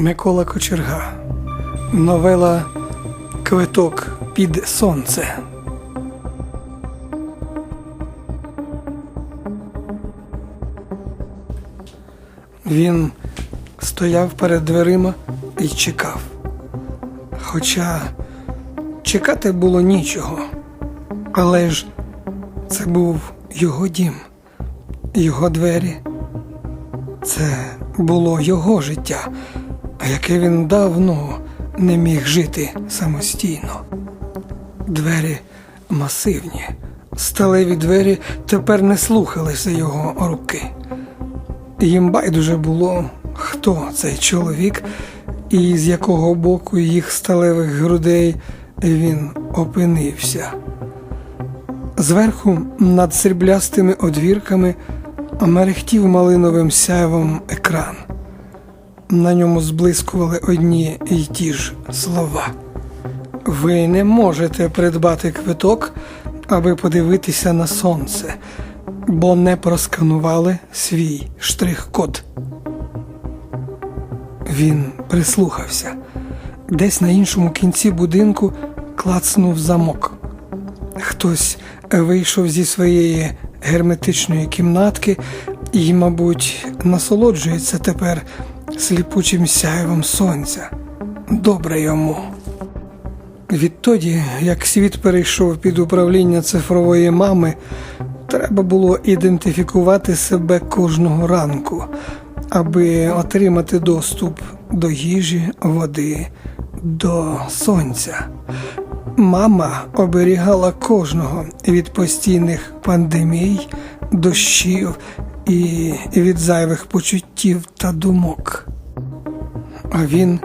Микола Кочерга. Новела Квиток під сонце. Він стояв перед дверима і чекав. Хоча чекати було нічого. Але ж це був його дім, його двері. Це було його життя, яке він давно не міг жити самостійно. Двері масивні, сталеві двері тепер не слухалися його руки. Їм байдуже було, хто цей чоловік і з якого боку їх сталевих грудей він опинився. Зверху над сріблястими одвірками мерехтів малиновим сяйвом екран. На ньому зблискували одні й ті ж слова. Ви не можете придбати квиток, аби подивитися на сонце, бо не просканували свій штрих-код. Він прислухався. Десь на іншому кінці будинку клацнув замок. Хтось вийшов зі своєї герметичної кімнатки і, мабуть, насолоджується тепер сліпучим сяєвом сонця. Добре йому. Відтоді, як світ перейшов під управління цифрової мами, треба було ідентифікувати себе кожного ранку, аби отримати доступ до їжі, води, до сонця. Мама оберігала кожного від постійних пандемій, дощів і від зайвих почуттів та думок. А він,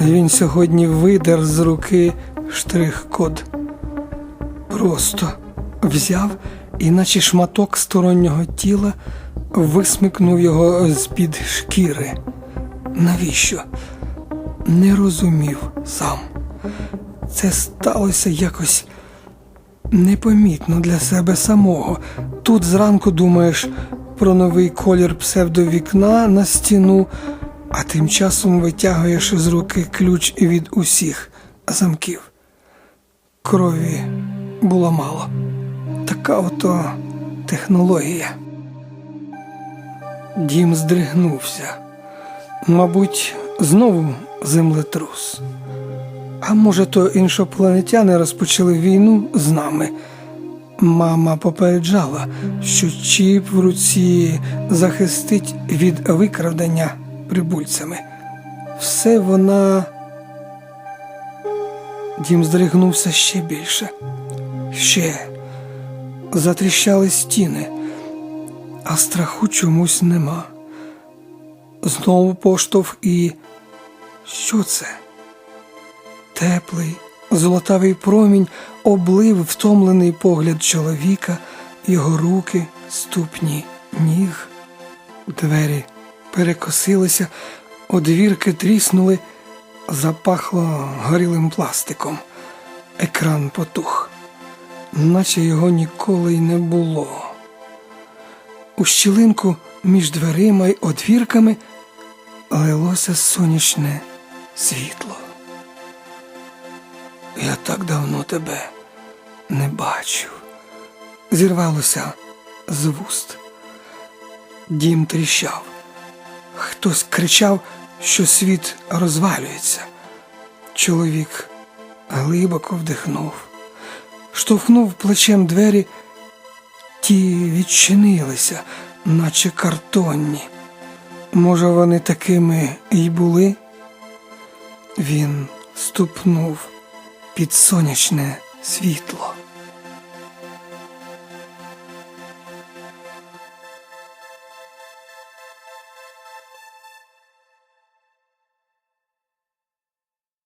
він сьогодні видер з руки штрих-код. Просто взяв і, наче шматок стороннього тіла, висмикнув його з-під шкіри. Навіщо? Не розумів сам. Це сталося якось непомітно для себе самого. Тут зранку думаєш про новий колір псевдовікна на стіну, а тим часом витягуєш з руки ключ від усіх замків. Крові було мало. Така ото технологія. Дім здригнувся. Мабуть, знову землетрус. А може, то іншопланетяни розпочали війну з нами. Мама попереджала, що чіп в руці захистить від викрадення прибульцями. Все вона. Дім здригнувся ще більше. Ще затріщали стіни, а страху чомусь нема. Знову поштовх і. Що це? Теплий, золотавий промінь облив втомлений погляд чоловіка, його руки, ступні, ніг. Двері перекосилися, одвірки тріснули, запахло горілим пластиком. Екран потух, наче його ніколи й не було. У щілинку між дверима й одвірками лилося сонячне світло. Я так давно тебе не бачив. Зірвалося з вуст. Дім тріщав. Хтось кричав, що світ розвалюється. Чоловік глибоко вдихнув, штовхнув плечем двері, ті відчинилися, наче картонні. Може, вони такими й були? Він ступнув під сонячне світло.